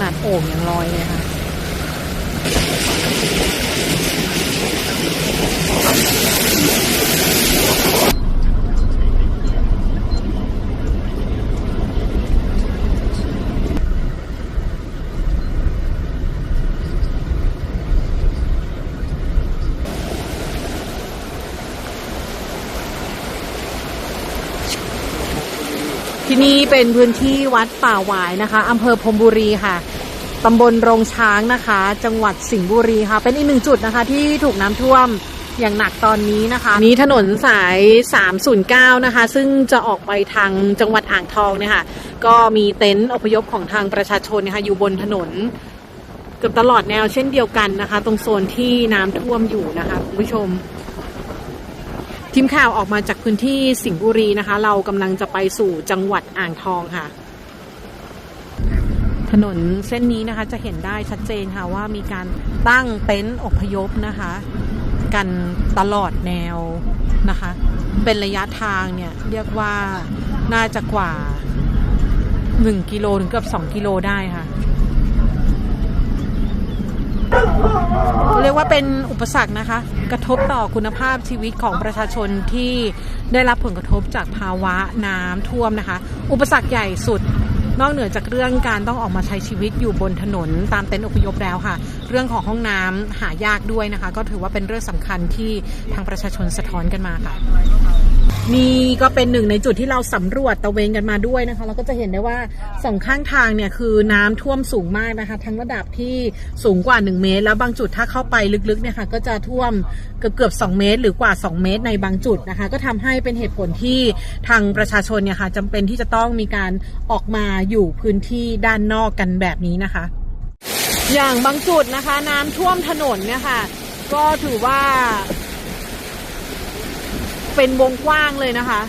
นาดโอ่งยังลอยเลยค่ะ ที่นี่เป็นพื้นที่วัดป่าหวายนะคะอำเภอพรมบุรีค่ะตำบลโรงช้างนะคะ จังหวัดสิงห์บุรีค่ะ เป็นอีกหนึ่งจุดนะคะ ที่ถูกน้ำท่วมอย่างหนักตอนนี้นะคะนี้ถนนสาย 309 นะคะ ซึ่งจะออกไปทางจังหวัดอ่างทองเนี่ยค่ะ ก็มีเต็นท์อพยพของทางประชาชนนะคะอยู่บนถนนเกือบตลอดแนวเช่นเดียวกันนะคะ ตรงโซนที่น้ำท่วมอยู่นะคะคุณผู้ชม ทีมข่าวออกมาจากพื้นที่สิงห์บุรีนะคะ เรากำลังจะไปสู่จังหวัดอ่างทองค่ะ ถนนเส้นนี้นะคะจะเห็นได้ชัดเจนค่ะว่ามีการตั้งเต็นท์อพยพนะคะ กันตลอดแนวนะคะ เป็นระยะทางเนี่ยเรียกว่าน่าจะกว่า 1 กิโลถึงเกือบ2 กิโลได้ค่ะ เรียกว่าเป็นอุปสรรคนะคะ กระทบต่อคุณภาพชีวิตของประชาชนที่ได้รับผลกระทบจากภาวะน้ำท่วมนะคะ อุปสรรคใหญ่สุดนอกเหนือจากเรื่องการต้องออกมาใช้ชีวิตอยู่บนถนนตามเต็นท์อพยพแล้วค่ะ เรื่องของห้องน้ำหายากด้วยนะคะ ก็ถือว่าเป็นเรื่องสำคัญที่ทางประชาชนสะท้อนกันมาค่ะ นี่ก็เป็นหนึ่งในจุดที่เราสำรวจตะเวนกันมาด้วยนะคะ เราก็จะเห็นได้ว่าสองข้างทางเนี่ยคือน้ำท่วมสูงมากนะคะ ทั้งระดับที่สูงกว่า 1 เมตร แล้วบางจุดถ้าเข้าไปลึกๆเนี่ยค่ะก็จะท่วมเกือบเกือบๆ2เมตร หรือกว่า 2 เมตรในบางจุดนะคะ ก็ทำให้เป็นเหตุผลที่ทางประชาชนเนี่ยค่ะจำเป็นที่จะต้องมีการออกมาอยู่พื้นที่ด้านนอกกันแบบนี้นะคะ อย่างบางจุดนะคะ น้ำท่วมถนนเนี่ยค่ะก็ถือว่า เป็นวงกว้างเลยนะคะ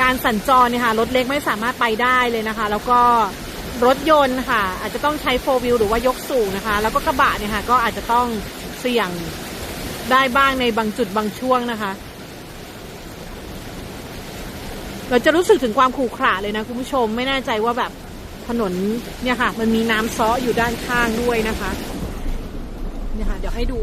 การสัญจรเนี่ยค่ะรถเล็กไม่สามารถไปได้เลยนะคะ แล้วก็รถยนต์ค่ะ อาจจะต้องใช้โฟวิลหรือว่ายกสูงนะคะ แล้วก็กระบะเนี่ยค่ะ ก็อาจจะต้องเสี่ยงได้บ้างในบางจุดบางช่วงนะคะ เราจะรู้สึกถึงความขรุขระเลยนะคุณผู้ชมไม่แน่ใจว่าแบบถนนเนี่ยค่ะ มันมีน้ำซ้ออยู่ด้านข้างด้วยนะคะ เนี่ยค่ะ เดี๋ยวให้ดู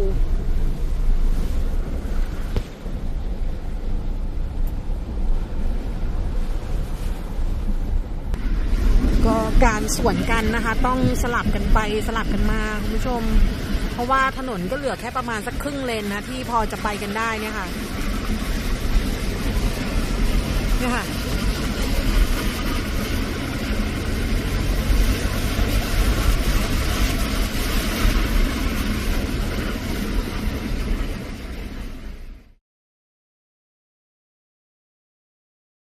ก็การ สวนกันนะคะ ต้องสลับกันไปสลับกันมาคุณผู้ชม เพราะว่าถนนก็เหลือแค่ประมาณสักครึ่งเลนนะ ที่พอจะไปกันได้เนี่ยค่ะเนี่ยค่ะ